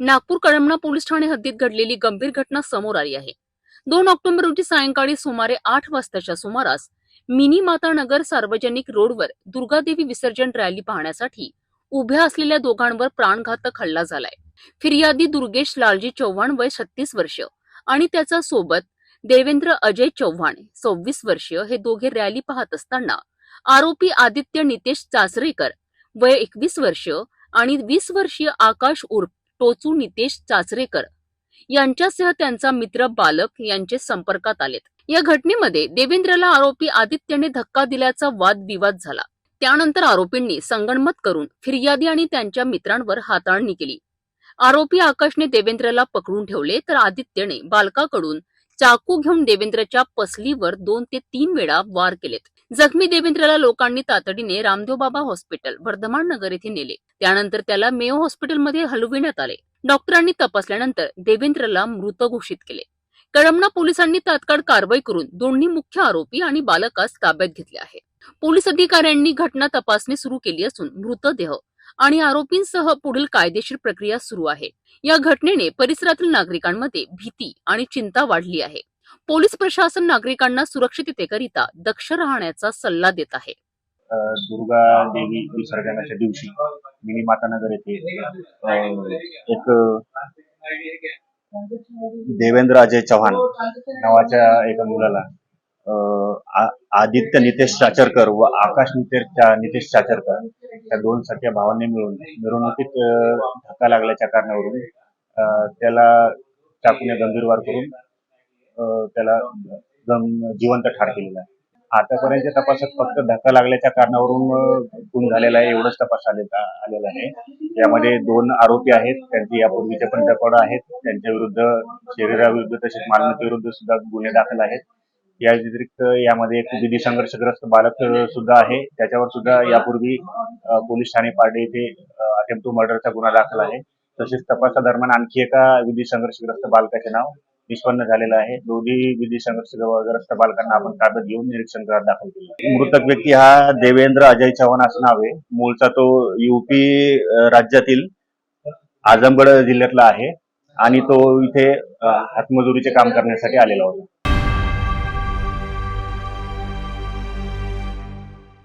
Nagpur Kalamna police Thane हद्दीत घडलेली गंभीर घटना समोर आली आहे. दोन ऑक्टोबर रोजी सायंकाळी सुमारे आठ वाजताच्या सुमारास मिनी माता नगर सार्वजनिक रोडवर दुर्गादेवी विसर्जन रॅली पाहण्यासाठी उभ्या असलेल्या दोघांवर प्राणघातक हल्ला झालाय. फिर्यादी दुर्गेश लालजी चव्हाण वय छत्तीस वर्ष आणि त्याचा सोबत देवेंद्र अजय चव्हाण सव्वीस वर्ष हे दोघे रॅली पाहत असताना आरोपी आदित्य नितेश चाचरेकर वय एकवीस वर्ष आणि वीस वर्षीय आकाश उर्फ टोचू नितेश चाचरेकर. यांच्यासह त्यांचा मित्र बालक यांचे संपर्कात आलेत. या घटनेमध्ये देवेंद्रला आरोपी आदित्यने धक्का दिल्याचा वादविवाद झाला. त्यानंतर आरोपींनी संगणमत करून फिर्यादी आणि त्यांच्या मित्रांवर हाताळणी केली. आरोपी आकाशने देवेंद्रला पकडून ठेवले तर आदित्यने बालकाकडून चाकू घेऊन देवेंद्रच्या पसलीवर दोन ते तीन वेळा वार केलेत. जखमी देवेंद्रला लोकांनी तातडीने रामदेव बाबा हॉस्पिटल वर्धमान नगर येथे नेले. त्यानंतर त्याला मेयो हॉस्पिटलमध्ये हलविण्यात आले. डॉक्टरांनी तपासल्यानंतर देवेंद्रला मृत घोषित केले. कळमना पोलिसांनी तात्काळ कारवाई करून दोन्ही मुख्य आरोपी आणि बालकास ताब्यात घेतले आहे. पोलीस अधिकाऱ्यांनी घटना तपासणी सुरू केली असून मृतदेह आणि आरोपींसह पुढील कायदेशीर प्रक्रिया सुरू आहे. या घटनेने परिसरातील नागरिकांमध्ये भीती आणि चिंता वाढली आहे. पोलीस प्रशासन नागरिकांना सुरक्षिततेकरिता दक्ष राहण्याचा सल्ला देत आहे. दुर्गा देवी विसर्जनाच्या दिवशी मिनी मातानगर येथे एक देवेंद्र अजय चव्हाण नावाच्या एका मुलाला आदित्य नितेश चाचरकर व आकाश नितेश नितेश चाचरकर त्या दोन सख्या भावांनी मिळून मिरवणुकीत धक्का लागल्याच्या कारणावरून त्याला चाकूने गंभीर वार करून त्याला जिवंत ठार केलेला आहे. आतापर्यंत तपासात फक्त धक्का लागल्याच्या कारणावरून खून झालेला आहे एवढंच तपास आलेला आलेला आहे. यामध्ये दोन आरोपी आहेत त्यांचे यापूर्वीचे पण रेकॉर्ड आहेत त्यांच्या विरुद्ध शरीराविरुद्ध तसेच मालमत्तेविरुद्ध सुद्धा गुन्हे दाखल आहेत. या व्यतिरिक्त यामध्ये एक विधी संघर्षग्रस्त बालक सुद्धा आहे. त्याच्यावर सुद्धा यापूर्वी पोलीस ठाणे पार्डे येथे अटेम्प्ट टू मर्डरचा गुन्हा दाखल आहे. तसेच तपासादरम्यान आणखी एका विधी संघर्षग्रस्त बालकाचे नाव निष्पन्न झालेला आहे. दोन्ही विधी संघर्ष ग्रस्त बालकांना आपण ताब्यात घेऊन निरीक्षण करत दाखल केलं मृतक व्यक्ती हा देवेंद्र अजय चव्हाण असं नाव आहे. मूळचा तो युपी राज्यातील आजमगड जिल्ह्यातला आहे आणि तो इथे हातमजुरीचे काम करण्यासाठी आलेला होता.